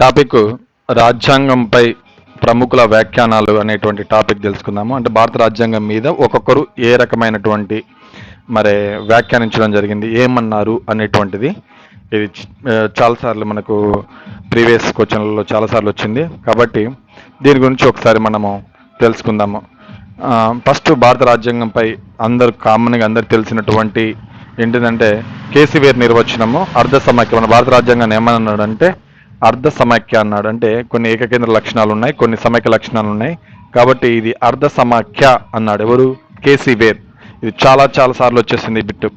Topic రాజ్యాంగంపై ప్రముఖుల వ్యాఖ్యానాలు అనేటువంటి టాపిక్ తెలుసుకుందాము. అంటే భారత రాజ్యాంగం మీద ఒక్కొక్కరు ఏ రకమైనటువంటి మరి వ్యాఖ్యానించడం జరిగింది ఏమన్నారు అనేటువంటిది ఇది చాలాసార్లు మనకు ప్రీవియస్ క్వశ్చన్లలో చాలాసార్లు వచ్చింది. కాబట్టి దీని గురించి ఒకసారి మనము తెలుసుకుందాము. ఫస్ట్ భారత రాజ్యాంగంపై అందరు కామన్గా అందరు తెలిసినటువంటి ఏంటిదంటే కేసీవేర్ నిర్వచనము అర్ధ సమాఖ్య మన భారత రాజ్యాంగాన్ని ఏమన్నాడంటే అర్ధ సమాఖ్య అన్నాడు. అంటే కొన్ని ఏకకేంద్ర లక్షణాలు ఉన్నాయి కొన్ని సమైక్య లక్షణాలు ఉన్నాయి. కాబట్టి ఇది అర్ధ సమాఖ్య అన్నాడు. ఎవరు? కేసీ వేర్ ఇది చాలా చాలా సార్లు వచ్చేసింది ఈ బిట్టు.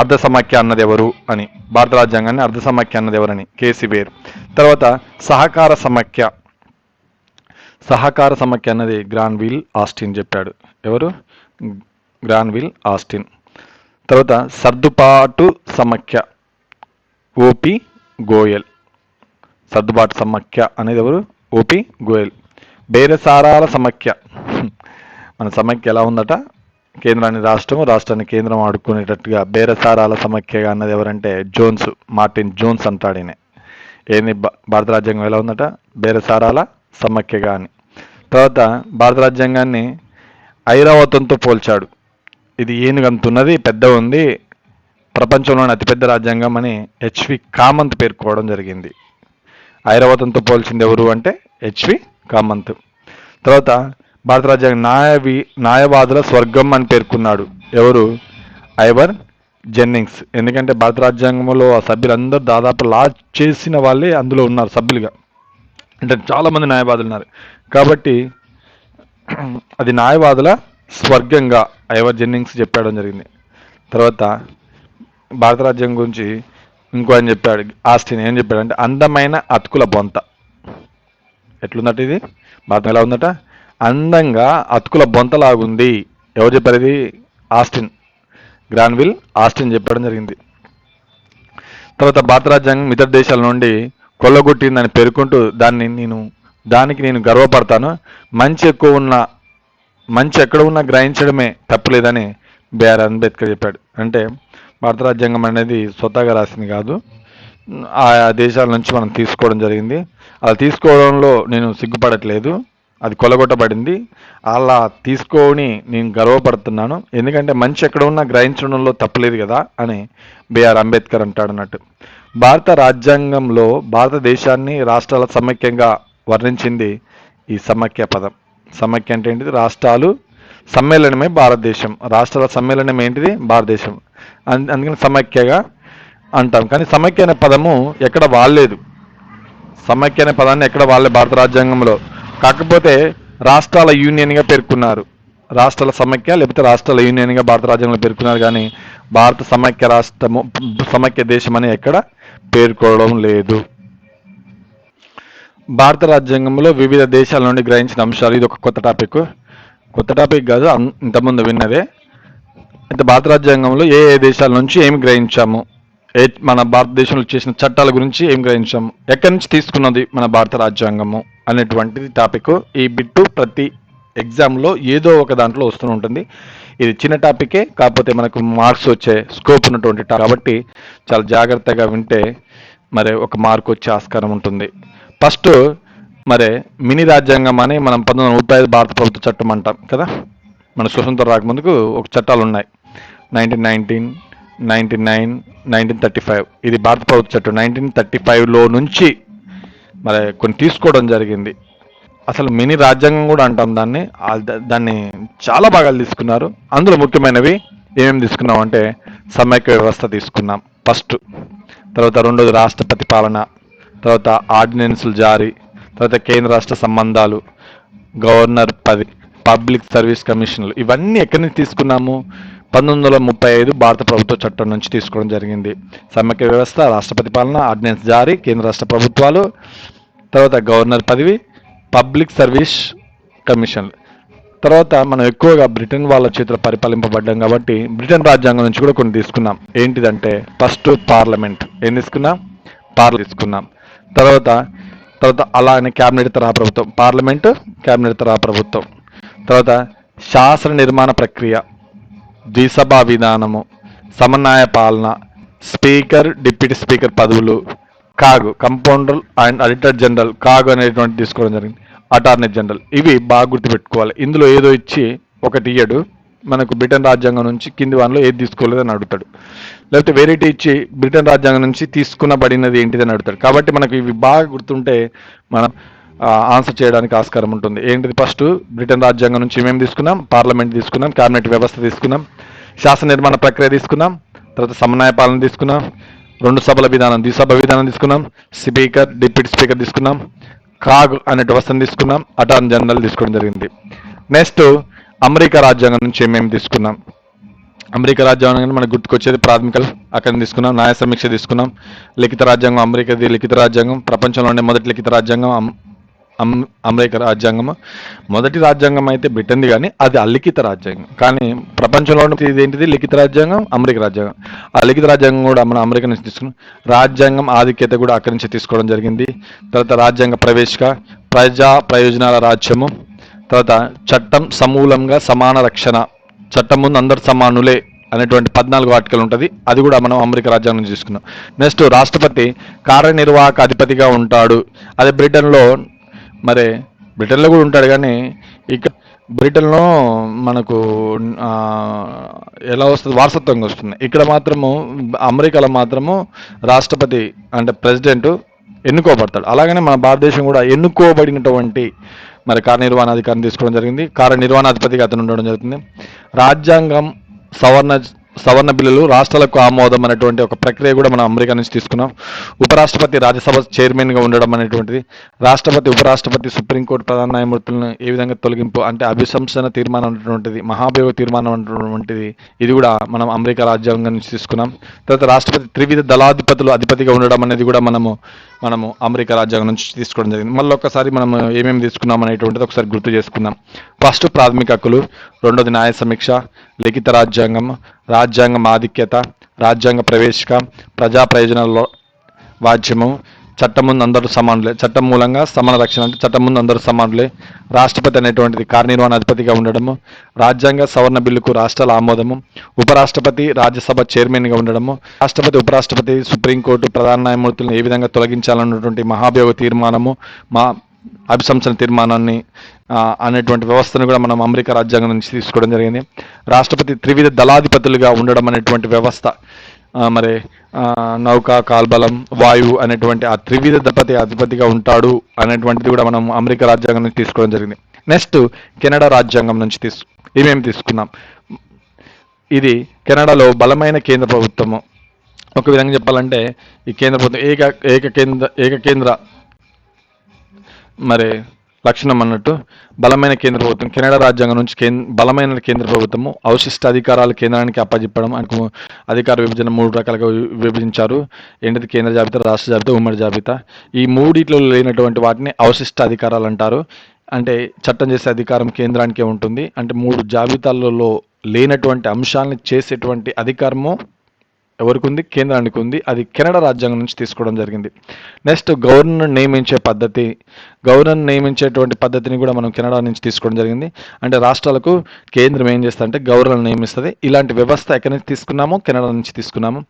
అర్ధ సమాఖ్య అన్నది ఎవరు అని. భారత రాజ్యాంగాన్ని అర్ధ సమాఖ్య అన్నది ఎవరని. కేసీ వేర్ తర్వాత సహకార సమాఖ్య. సహకార సమాఖ్య అన్నది గ్రాన్విల్ ఆస్టిన్ చెప్పాడు. ఎవరు? Granville Austin. తర్వాత సర్దుబాటు సమాఖ్య. O P Goyal. సర్దుబాటు సమాఖ్య అనేది ఎవరు? ఓపి గోయల్. బేరసారాల సమాఖ్య. మన సమాఖ్య ఎలా ఉందట? కేంద్రాన్ని రాష్ట్రం రాష్ట్రాన్ని కేంద్రం ఆడుకునేటట్టుగా బేరసారాల సమాఖ్యగా అన్నది ఎవరంటే జోన్స్ మార్టిన్ జోన్స్ అంటాడినే ఏంది? భా- భారత రాజ్యాంగం ఎలా ఉందట? బేరసారాల సమాఖ్యగా అని. తర్వాత భారత రాజ్యాంగాన్ని ఐరావతంతో పోల్చాడు. ఇది ఏనుగంతున్నది పెద్ద ఉంది. ప్రపంచంలోని అతిపెద్ద రాజ్యాంగం అని హెచ్వి కామంత్ పేర్కోవడం జరిగింది. ఐరావతంతో పోల్చింది ఎవరు అంటే హెచ్వి కామంత్. తర్వాత భారత రాజ్యాంగ న్యాయవి న్యాయవాదుల స్వర్గం అని పేర్కొన్నాడు ఎవరు? Ivor Jennings. ఎందుకంటే భారత రాజ్యాంగంలో ఆ సభ్యులందరూ దాదాపు లా చేసిన వాళ్ళే అందులో ఉన్నారు సభ్యులుగా. అంటే చాలామంది న్యాయవాదులు ఉన్నారు. కాబట్టి అది న్యాయవాదుల స్వర్గంగా ఐవర్ జెన్నింగ్స్ చెప్పడం జరిగింది. తర్వాత భారత రాజ్యం గురించి ఇంకో అని చెప్పాడు ఆస్టిన్ ఏం చెప్పాడు అంటే అందమైన అతుకుల బొంత. ఎట్లుందట ఇది? భారతం ఎలా ఉందట? అందంగా అతుకుల బొంతలాగుంది. ఎవరు చెప్పారు ఇది? ఆస్టిన్ గ్రాన్విల్ ఆస్టిన్ చెప్పడం జరిగింది. తర్వాత భారత రాజ్యాంగం ఇతర దేశాల నుండి కొల్లగొట్టిందని పేర్కొంటూ దాన్ని నేను దానికి నేను గర్వపడతాను. మంచి ఎక్కువ ఉన్న మంచి ఎక్కడ ఉన్నా గ్రహించడమే తప్పులేదని బిఆర్ అంబేద్కర్ చెప్పాడు. అంటే భారత రాజ్యాంగం అనేది స్వతహాగా రాసింది కాదు. ఆయా దేశాల నుంచి మనం తీసుకోవడం జరిగింది. అలా తీసుకోవడంలో నేను సిగ్గుపడట్లేదు. అది కొలగొట్టబడింది. అలా తీసుకొని నేను గర్వపడుతున్నాను. ఎందుకంటే మంచి ఎక్కడ ఉన్నా గ్రహించడంలో తప్పలేదు కదా అని బిఆర్ అంబేద్కర్ అంటాడు అన్నట్టు. భారత రాజ్యాంగంలో భారతదేశాన్ని రాష్ట్రాల సమైక్యంగా వర్ణించింది ఈ సమైక్య పదం. సమైక్య అంటే ఏంటిది? రాష్ట్రాలు సమ్మేళనమే భారతదేశం. రాష్ట్రాల సమ్మేళనం ఏంటిది? భారతదేశం. అందుకని సమైక్యగా అంటాం. కానీ సమైక్య అనే పదము ఎక్కడ వాడలేదు సమైక్య అనే పదాన్ని ఎక్కడ వాళ్ళే భారత రాజ్యాంగంలో. కాకపోతే రాష్ట్రాల యూనియన్గా పేర్కొన్నారు. రాష్ట్రాల సమైక్య లేకపోతే రాష్ట్రాల యూనియన్గా భారత రాజ్యాంగంలో పేర్కొన్నారు. కానీ భారత సమైక్య రాష్ట్రము సమైక్య దేశం అని ఎక్కడ పేర్కోవడం లేదు. భారత రాజ్యాంగంలో వివిధ దేశాల నుండి గ్రహించిన అంశాలు. ఇది ఒక కొత్త టాపిక్. కొత్త టాపిక్ కాదు ఇంతకుముందు విన్నదే. అయితే భారత రాజ్యాంగంలో ఏ ఏ దేశాల నుంచి ఏమి గ్రహించాము? ఏ మన భారతదేశంలో చేసిన చట్టాల గురించి ఏం గ్రహించాము? ఎక్కడి నుంచి తీసుకున్నది మన భారత రాజ్యాంగము అనేటువంటిది టాపిక్. ఈ బిట్టు ప్రతి ఎగ్జామ్లో ఏదో ఒక దాంట్లో వస్తూనే ఉంటుంది. ఇది చిన్న టాపికే కాకపోతే మనకు మార్క్స్ వచ్చే స్కోప్ ఉన్నటువంటి టాపిక్. కాబట్టి చాలా జాగ్రత్తగా వింటే మరి ఒక మార్క్ వచ్చే ఆస్కారం ఉంటుంది. ఫస్ట్ మరి మినీ రాజ్యాంగం అని మనం పంతొమ్మిది వందల ముప్పై ఐదు భారత ప్రభుత్వ చట్టం అంటాం కదా? మన స్వతంత్రం రాకముందుకు ఒక చట్టాలు ఉన్నాయి. Nineteen nineteen ninety nine nineteen thirty five ఇది భారత ప్రభుత్వ చట్టం నైన్టీన్ థర్టీ ఫైవ్లో నుంచి మరి కొన్ని తీసుకోవడం జరిగింది అసలు మినీ రాజ్యాంగం కూడా అంటాం దాన్ని దాన్ని చాలా భాగాలు తీసుకున్నారు అందులో ముఖ్యమైనవి ఏమేమి తీసుకున్నాం అంటే సమైక్య వ్యవస్థ తీసుకున్నాం ఫస్ట్ తర్వాత రెండోది రాష్ట్రపతి పాలన తర్వాత ఆర్డినెన్సులు జారీ తర్వాత కేంద్ర రాష్ట్ర సంబంధాలు గవర్నర్ పది పబ్లిక్ సర్వీస్ కమిషన్లు ఇవన్నీ ఎక్కడి నుంచి తీసుకున్నాము పంతొమ్మిది వందల ముప్పై ఐదు భారత ప్రభుత్వ చట్టం నుంచి తీసుకోవడం జరిగింది. సమైక్య వ్యవస్థ రాష్ట్రపతి పాలన ఆర్డినెన్స్ జారీ కేంద్ర రాష్ట్ర ప్రభుత్వాలు తర్వాత గవర్నర్ పదవి పబ్లిక్ సర్వీస్ కమిషన్. తర్వాత మనం ఎక్కువగా బ్రిటన్ వాళ్ళ చేతిలో పరిపాలింపబడ్డాం కాబట్టి బ్రిటన్ రాజ్యాంగం నుంచి కూడా కొన్ని తీసుకున్నాం. ఏంటిదంటే ఫస్ట్ పార్లమెంట్. ఏం తీసుకున్నాం? పార్లమెంట్ తీసుకున్నాం. తర్వాత తర్వాత అలానే క్యాబినెట్ తరహా ప్రభుత్వం. పార్లమెంట్ క్యాబినెట్ తరహా ప్రభుత్వం. తర్వాత శాసన నిర్మాణ ప్రక్రియ. ద్విసభా విధానము సమన్వయ పాలన స్పీకర్ డిప్యూటీ స్పీకర్ పదవులు CAG comptroller and auditor general CAG అనేటువంటి తీసుకోవడం జరిగింది అటార్నీ జనరల్. ఇవి బాగా గుర్తుపెట్టుకోవాలి. ఇందులో ఏదో ఇచ్చి ఒకటి ఇయ్యడు. మనకు బ్రిటన్ రాజ్యాంగం నుంచి కింది వానలో ఏది తీసుకోలేదని అడుగుతాడు. లేకపోతే వెరైటీ ఇచ్చి బ్రిటన్ రాజ్యాంగం నుంచి తీసుకునబడినది ఏంటిదని అడుగుతాడు. కాబట్టి మనకు ఇవి బాగా గుర్తుంటే మనం ఆన్సర్ చేయడానికి ఆస్కారం ఉంటుంది. ఏంటిది ఫస్ట్? బ్రిటన్ రాజ్యాంగం నుంచి మేము తీసుకున్నాం? పార్లమెంట్ తీసుకున్నాం క్యాబినెట్ వ్యవస్థ తీసుకున్నాం శాసన నిర్మాణ ప్రక్రియ తీసుకున్నాం తర్వాత సమన్వయ పాలన తీసుకున్నాం రెండు సభల విధానం ద్విసభ విధానం తీసుకున్నాం స్పీకర్ డిప్యూటీ స్పీకర్ తీసుకున్నాం కాగ్ అనే వ్యవస్థను తీసుకున్నాం అటార్నీ జనరల్ తీసుకోవడం జరిగింది. నెక్స్ట్ అమెరికా రాజ్యాంగం నుంచి మేము తీసుకున్నాం? అమెరికా రాజ్యాంగం మనకు గుర్తుకొచ్చేది ప్రాథమికలు అక్కడ తీసుకున్నాం న్యాయ సమీక్ష తీసుకున్నాం లిఖిత రాజ్యాంగం అమెరికాది లిఖిత రాజ్యాంగం ప్రపంచంలోనే మొదటి లిఖిత రాజ్యాంగం అమెరికా రాజ్యాంగం మొదటి రాజ్యాంగం అయితే బ్రిటన్ది కానీ అది అలిఖిత రాజ్యాంగం. కానీ ప్రపంచంలో ఇది ఏంటిది? లిఖిత రాజ్యాంగం అమెరికా రాజ్యాంగం. ఆ లిఖిత రాజ్యాంగం కూడా మనం అమెరికా నుంచి తీసుకున్నాం రాజ్యాంగం ఆధిక్యత కూడా అక్కడి నుంచి తీసుకోవడం జరిగింది. తర్వాత రాజ్యాంగ ప్రవేశిక ప్రజా ప్రయోజనాల రాజ్యము. తర్వాత చట్టం సమూలంగా సమాన రక్షణ. చట్టం ముందు అందరు సమానులే అనేటువంటి పద్నాలుగు ఆర్టికల్ ఉంటుంది. అది కూడా మనం అమెరికా రాజ్యాంగం తీసుకున్నాం. నెక్స్ట్ రాష్ట్రపతి కార్యనిర్వాహక అధిపతిగా ఉంటాడు. అదే బ్రిటన్లో మరి బ్రిటన్లో కూడా ఉంటాడు కానీ ఇక బ్రిటన్లో మనకు ఎలా వస్తుంది? వారసత్వంగా వస్తుంది. ఇక్కడ మాత్రము అమెరికాలో మాత్రము రాష్ట్రపతి అంటే ప్రెసిడెంట్ ఎన్నుకోబడతాడు. అలాగనే మన భారతదేశం కూడా ఎన్నుకోబడినటువంటి మరి కార్యనిర్వహణాధికారిని తీసుకోవడం జరిగింది. కార్యనిర్వహణాధిపతిగా అతను ఉండడం జరుగుతుంది. రాజ్యాంగం సవర్ణ సవర్ణ బిల్లులు రాష్ట్రాలకు ఆమోదం అనేటువంటి ఒక ప్రక్రియ కూడా మనం అమెరికా నుంచి తీసుకున్నాం. ఉపరాష్ట్రపతి రాజ్యసభ చైర్మన్గా ఉండడం అనేటువంటిది. రాష్ట్రపతి ఉపరాష్ట్రపతి సుప్రీంకోర్టు ప్రధాన న్యాయమూర్తులను ఏ విధంగా తొలగింపు అంటే అభిశంసన తీర్మానం అనేటువంటిది మహాభియోగ తీర్మానం అనేటువంటిది ఇది కూడా మనం అమెరికా రాజ్యాంగం నుంచి తీసుకున్నాం. తర్వాత రాష్ట్రపతి త్రివిధ దళాధిపతులు అధిపతిగా ఉండడం అనేది కూడా మనము మనము అమెరికా రాజ్యాంగం నుంచి తీసుకోవడం జరిగింది. మళ్ళీ ఒకసారి మనం ఏమేమి తీసుకున్నాం అనేటువంటిది ఒకసారి గుర్తు చేసుకుందాం. ఫస్ట్ ప్రాథమిక హక్కులు రెండోది న్యాయ సమీక్ష లిఖిత రాజ్యాంగం రాజ్యాంగం ఆధిక్యత రాజ్యాంగ ప్రవేశిక ప్రజా ప్రయోజనాల్లో వాజ్యము చట్టం ముందు అందరూ సమానులే. చట్టం మూలంగా సమాన రక్షణ అంటే చట్టం ముందు అందరూ సమానులే. రాష్ట్రపతి అనేటువంటిది కార్యనిర్వహణ అధిపతిగా ఉండడము రాజ్యాంగ సవరణ బిల్లుకు రాష్ట్రాల ఆమోదము ఉపరాష్ట్రపతి రాజ్యసభ చైర్మన్గా ఉండడము రాష్ట్రపతి ఉపరాష్ట్రపతి సుప్రీంకోర్టు ప్రధాన న్యాయమూర్తులను ఏ విధంగా తొలగించాలన్నటువంటి మహాభియోగ తీర్మానము మా అభిశంసన తీర్మానాన్ని అనేటువంటి వ్యవస్థను కూడా మనం అమెరికా రాజ్యాంగం నుంచి తీసుకోవడం జరిగింది. రాష్ట్రపతి త్రివిధ దళాధిపతులుగా ఉండడం అనేటువంటి వ్యవస్థ మరి నౌక కాల్బలం వాయువు అనేటువంటి ఆ త్రివిధ దళపతి అధిపతిగా ఉంటాడు అనేటువంటిది కూడా మనం అమెరికా రాజ్యాంగం నుంచి తీసుకోవడం జరిగింది. నెక్స్ట్ కెనడా రాజ్యాంగం నుంచి తీసు ఇవేమి తీసుకున్నాం? ఇది కెనడాలో బలమైన కేంద్ర ప్రభుత్వము. ఒక విధంగా చెప్పాలంటే ఈ కేంద్ర ప్రభుత్వం ఏక ఏక కేంద్ర ఏక కేంద్ర మరి లక్షణం అన్నట్టు బలమైన కేంద్ర ప్రభుత్వం కెనడా రాజ్యాంగం నుంచి కేంద్ర బలమైన కేంద్ర ప్రభుత్వము అవశిష్ట అధికారాలు కేంద్రానికి అప్పజెప్పడం అనుకు అధికార విభజన మూడు రకాలుగా విభజించారు. ఏంటిది? కేంద్ర జాబితా రాష్ట్ర జాబితా ఉమ్మడి జాబితా. ఈ మూడిట్లో లేనటువంటి వాటిని అవశిష్ట అధికారాలు అంటారు. అంటే చట్టం చేసే అధికారం కేంద్రానికే ఉంటుంది. అంటే మూడు జాబితాలలో లేనటువంటి అంశాలను చేసేటువంటి అధికారము ఎవరికి ఉంది కేంద్రానికి ఉంది అది కెనడా రాజ్యాంగం నుంచి తీసుకోవడం జరిగింది. నెక్స్ట్ గవర్నర్ నియమించే పద్ధతి గవర్నర్ నియమించేటువంటి పద్ధతిని కూడా మనం కెనడా నుంచి తీసుకోవడం జరిగింది. అంటే రాష్ట్రాలకు కేంద్రం ఏం చేస్తా అంటే గవర్నర్ నియమిస్తుంది. ఇలాంటి వ్యవస్థ ఎక్కడి నుంచి తీసుకున్నామో? కెనడా నుంచి తీసుకున్నాము.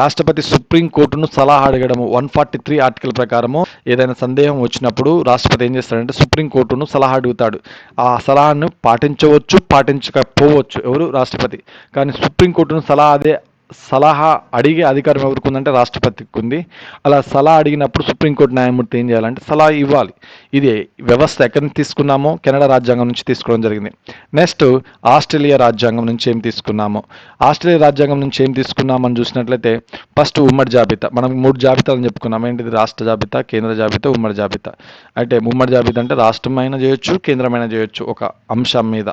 రాష్ట్రపతి సుప్రీం కోర్టును సలహా అడగడము వన్ ఫార్టీ త్రీ ఆర్టికల్ ప్రకారము ఏదైనా సందేహం వచ్చినప్పుడు రాష్ట్రపతి ఏం చేస్తాడంటే సుప్రీం కోర్టును సలహా అడుగుతాడు. ఆ సలహాను పాటించవచ్చు పాటించకపోవచ్చు ఎవరు? రాష్ట్రపతి. కానీ సుప్రీం కోర్టును సలహా అదే సలహా అడిగే అధికారం ఎవరికి ఉందంటే రాష్ట్రపతికి ఉంది. అలా సలహా అడిగినప్పుడు సుప్రీంకోర్టు న్యాయమూర్తి ఏం చేయాలంటే సలహా ఇవ్వాలి. ఇది వ్యవస్థ ఎక్కడి నుంచి తీసుకున్నామో కెనడా రాజ్యాంగం నుంచి తీసుకోవడం జరిగింది. నెక్స్ట్ ఆస్ట్రేలియా రాజ్యాంగం నుంచి ఏం తీసుకున్నామో. ఆస్ట్రేలియా రాజ్యాంగం నుంచి ఏం తీసుకున్నామని చూసినట్లయితే ఫస్ట్ ఉమ్మడి జాబితా. మనం మూడు జాబితాలు చెప్పుకున్నాం. ఏంటిది? రాష్ట్ర జాబితా కేంద్ర జాబితా ఉమ్మడి జాబితా. అయితే ఉమ్మడి జాబితా అంటే రాష్ట్రమైనా చేయొచ్చు కేంద్రమైనా చేయొచ్చు ఒక అంశం మీద.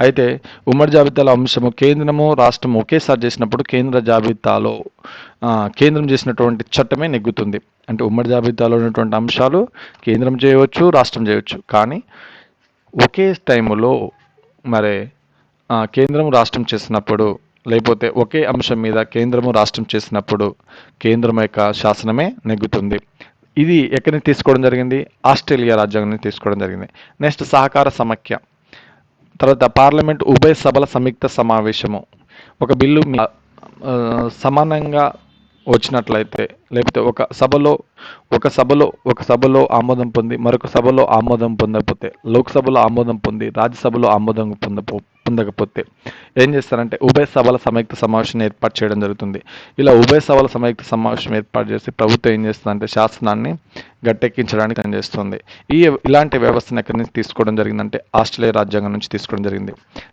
అయితే ఉమ్మడి జాబితాలో అంశము కేంద్రము రాష్ట్రము ఒకేసారి చేసినప్పుడు కేంద్ర జాబితాలో కేంద్రం చేసినటువంటి చట్టమే నెగ్గుతుంది. అంటే ఉమ్మడి జాబితాలో ఉన్నటువంటి అంశాలు కేంద్రం చేయవచ్చు రాష్ట్రం చేయవచ్చు. కానీ ఒకే టైంలో మరి కేంద్రం రాష్ట్రం చేసినప్పుడు లేకపోతే ఒకే అంశం మీద కేంద్రము రాష్ట్రం చేసినప్పుడు కేంద్రం యొక్క శాసనమే నెగ్గుతుంది. ఇది ఎక్కడిని తీసుకోవడం జరిగింది? ఆస్ట్రేలియా రాజ్యాంగాన్ని తీసుకోవడం జరిగింది. నెక్స్ట్ సహకార సమాఖ్య. తర్వాత పార్లమెంట్ ఉభయ సభల సంయుక్త సమావేశము. ఒక బిల్లు సమానంగా వచ్చినట్లయితే లేకపోతే ఒక సభలో ఒక సభలో ఒక సభలో ఆమోదం పొంది మరొక సభలో ఆమోదం పొందకపోతే లోక్సభలో ఆమోదం పొంది రాజ్యసభలో ఆమోదం పొందపో పొందకపోతే ఏం చేస్తారంటే ఉభయ సభల సంయుక్త సమావేశం ఏర్పాటు చేయడం జరుగుతుంది. ఇలా ఉభయ సభల సంయుక్త సమావేశం ఏర్పాటు చేసి ప్రభుత్వం ఏం చేస్తుందంటే శాసనాన్ని గట్టెక్కించడానికి పనిచేస్తుంది ఈ ఇలాంటి వ్యవస్థను ఎక్కడి నుంచి తీసుకోవడం జరిగిందంటే ఆస్ట్రేలియా రాజ్యాంగం నుంచి తీసుకోవడం జరిగింది.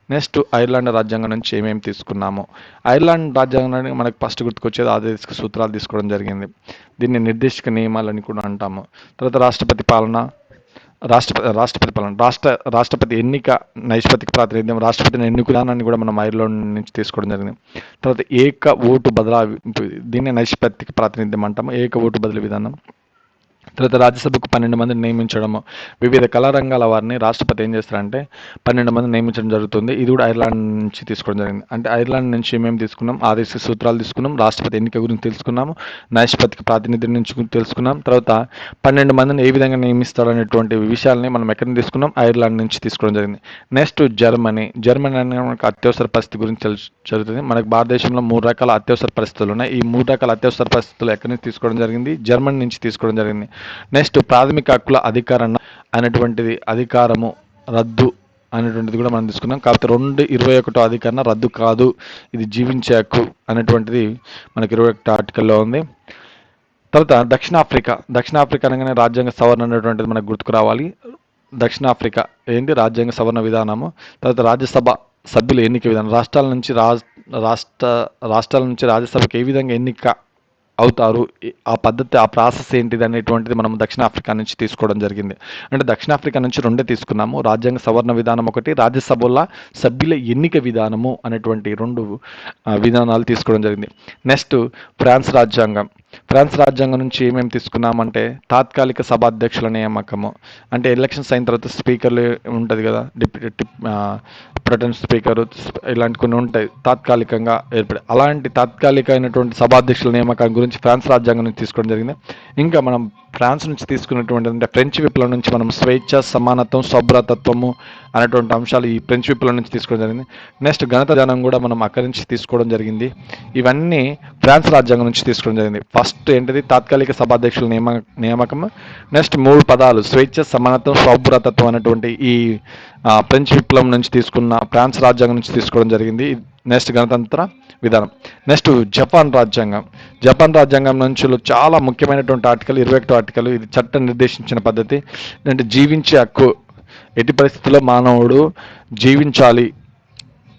నెక్స్ట్ ఐర్లాండ్ రాజ్యాంగం నుంచి ఏమేమి తీసుకున్నాము. ఐర్లాండ్ రాజ్యాంగానికి మనకు ఫస్ట్ గుర్తుకొచ్చేది ఆదేశిక సూత్రాలు తీసుకోవడం జరిగింది. దీన్ని నిర్దేశక నియమాలని కూడా అంటాము. తర్వాత రాష్ట్రపతి పాలన రాష్ట్రపతి రాష్ట్రపతి పాలన రాష్ట్ర రాష్ట్రపతి ఎన్నిక నైష్పతిక ప్రాతినిధ్యం రాష్ట్రపతిని ఎన్నిక విధానాన్ని కూడా మనం ఐర్లాండ్ నుంచి తీసుకోవడం జరిగింది. తర్వాత ఏక ఓటు బదలాయింపు దీన్ని నైష్పతిక ప్రాతినిధ్యం అంటాము ఏక ఓటు బదిలీ విధానం. తర్వాత రాజ్యసభకు పన్నెండు మందిని నియమించడము. వివిధ కళారంగాల వారిని రాష్ట్రపతి ఏం చేస్తారంటే పన్నెండు మంది నియమించడం జరుగుతుంది. ఇది కూడా ఐర్లాండ్ నుంచి తీసుకోవడం జరిగింది. అంటే ఐర్లాండ్ నుంచి మేము తీసుకున్నాం ఆదేశ సూత్రాలు తీసుకున్నాం రాష్ట్రపతి ఎన్నిక గురించి తెలుసుకున్నాము నైష్పతిక ప్రాతినిధ్యం నుంచి తెలుసుకున్నాం. తర్వాత పన్నెండు మందిని ఏ విధంగా నియమిస్తారనేటువంటి విషయాల్ని మనం ఎక్కడ నుంచి తీసుకున్నాం? ఐర్లాండ్ నుంచి తీసుకోవడం జరిగింది. Next Germany. జర్మనీ అనే మనకు అత్యవసర పరిస్థితి గురించి జరుగుతుంది. మనకు భారతదేశంలో మూడు రకాల అత్యవసర పరిస్థితులు ఉన్నాయి. ఈ మూడు రకాల అత్యవసర పరిస్థితులు ఎక్కడి నుంచి తీసుకోవడం జరిగింది? జర్మనీ నుంచి తీసుకోవడం జరిగింది. నెక్స్ట్ ప్రాథమిక హక్కుల అధికారణ అనేటువంటిది అధికారము రద్దు అనేటువంటిది కూడా మనం తీసుకున్నాం. కాకపోతే రెండు ఇరవై ఒకటో అధికరణ రద్దు కాదు ఇది జీవించే హక్కు అనేటువంటిది మనకి ఇరవై ఒకటో ఆర్టికల్లో ఉంది. తర్వాత దక్షిణాఫ్రికా దక్షిణాఫ్రికా అనగానే రాజ్యాంగ సవరణ అనేటువంటిది మనకు గుర్తుకు రావాలి. దక్షిణాఫ్రికా ఏంటి రాజ్యాంగ సవరణ విధానము. తర్వాత రాజ్యసభ సభ్యుల ఎన్నిక విధానం. రాష్ట్రాల నుంచి రాష్ట్ర రాష్ట్రాల నుంచి రాజ్యసభకి ఏ విధంగా ఎన్నిక అవుతారు. ఆ పద్ధతి ఆ ప్రాసెస్ ఏంటిది అనేటువంటిది మనం దక్షిణాఫ్రికా నుంచి తీసుకోవడం జరిగింది. అంటే దక్షిణాఫ్రికా నుంచి రెండే తీసుకున్నాము. రాజ్యాంగ సవరణ విధానం ఒకటి రాజ్యసభల సభ్యుల ఎన్నిక విధానము అనేటువంటి రెండు విధానాలు తీసుకోవడం జరిగింది. నెక్స్ట్ ఫ్రాన్స్ రాజ్యాంగం. ఫ్రాన్స్ రాజ్యాంగం నుంచి ఏమేమి తీసుకున్నామంటే తాత్కాలిక సభాధ్యక్షుల నియామకము. అంటే ఎలక్షన్స్ అయిన తర్వాత స్పీకర్లు ఉంటుంది కదా డిప్యూటీ ప్రొటెన్ స్పీకర్ ఇలాంటి కొన్ని ఉంటాయి తాత్కాలికంగా ఏర్పడే అలాంటి తాత్కాలిక అయినటువంటి సభాధ్యక్షుల నియామకం గురించి ఫ్రాన్స్ రాజ్యాంగం నుంచి తీసుకోవడం జరిగింది. ఇంకా మనం ఫ్రాన్స్ నుంచి తీసుకున్నటువంటి అంటే ఫ్రెంచ్ విప్లవం నుంచి మనం స్వేచ్ఛ సమానత్వం సభ్రతత్వము అనేటువంటి అంశాలు ఈ ఫ్రెంచ్ విప్లవం నుంచి తీసుకోవడం జరిగింది. నెక్స్ట్ గణిత జ్ఞానం కూడా మనం అక్కడి నుంచి తీసుకోవడం జరిగింది. ఇవన్నీ ఫ్రాన్స్ రాజ్యాంగం నుంచి తీసుకోవడం జరిగింది. ఫస్ట్ ఏంటిది? తాత్కాలిక సభాధ్యక్షుల నియమ నియామకం. నెక్స్ట్ మూడు పదాలు స్వేచ్ఛ సమానత్వం సౌభ్రతత్వం అనేటువంటి ఈ ఫ్రెంచ్ విప్లవం నుంచి తీసుకున్న ఫ్రాన్స్ రాజ్యాంగం నుంచి తీసుకోవడం జరిగింది. నెక్స్ట్ గణతంత్ర విధానం. నెక్స్ట్ జపాన్ రాజ్యాంగం. జపాన్ రాజ్యాంగం నుంచి చాలా ముఖ్యమైనటువంటి ఆర్టికల్ ఇరవై ఒకటో ఆర్టికల్ ఇది చట్టం నిర్దేశించిన పద్ధతి. అంటే జీవించే హక్కు. ఎట్టి పరిస్థితుల్లో మానవుడు జీవించాలి.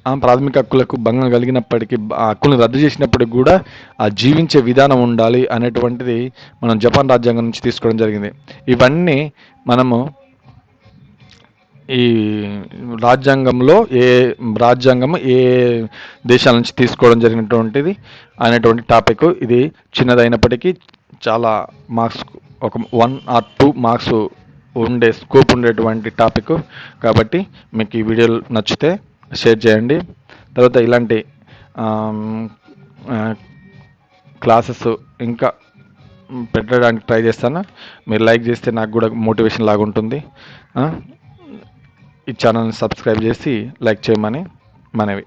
ఆ ప్రాథమిక హక్కులకు భంగం కలిగినప్పటికీ ఆ హక్కులను రద్దు చేసినప్పటికి కూడా ఆ జీవించే విధానం ఉండాలి అనేటువంటిది మనం జపాన్ రాజ్యాంగం నుంచి తీసుకోవడం జరిగింది. ఇవన్నీ మనము ఈ రాజ్యాంగంలో ఏ రాజ్యాంగం ఏ దేశాల నుంచి తీసుకోవడం జరిగినటువంటిది అనేటువంటి టాపిక్ ఇది చిన్నదైనప్పటికీ చాలా మార్క్స్ ఒక వన్ ఆర్ టూ మార్క్స్ ఉండే స్కోప్ ఉండేటువంటి టాపిక్ కాబట్టి మీకు ఈ వీడియో నచ్చితే షేర్ చేయండి. తర్వాత ఇలాంటి క్లాసెస్ ఇంకా పెట్టడానికి ట్రై చేస్తాను. మీరు లైక్ చేస్తే నాకు కూడా మోటివేషన్ లాగా ఉంటుంది ఈ ఛానల్ని సబ్స్క్రైబ్ చేసి లైక్ చేయమని మనవి.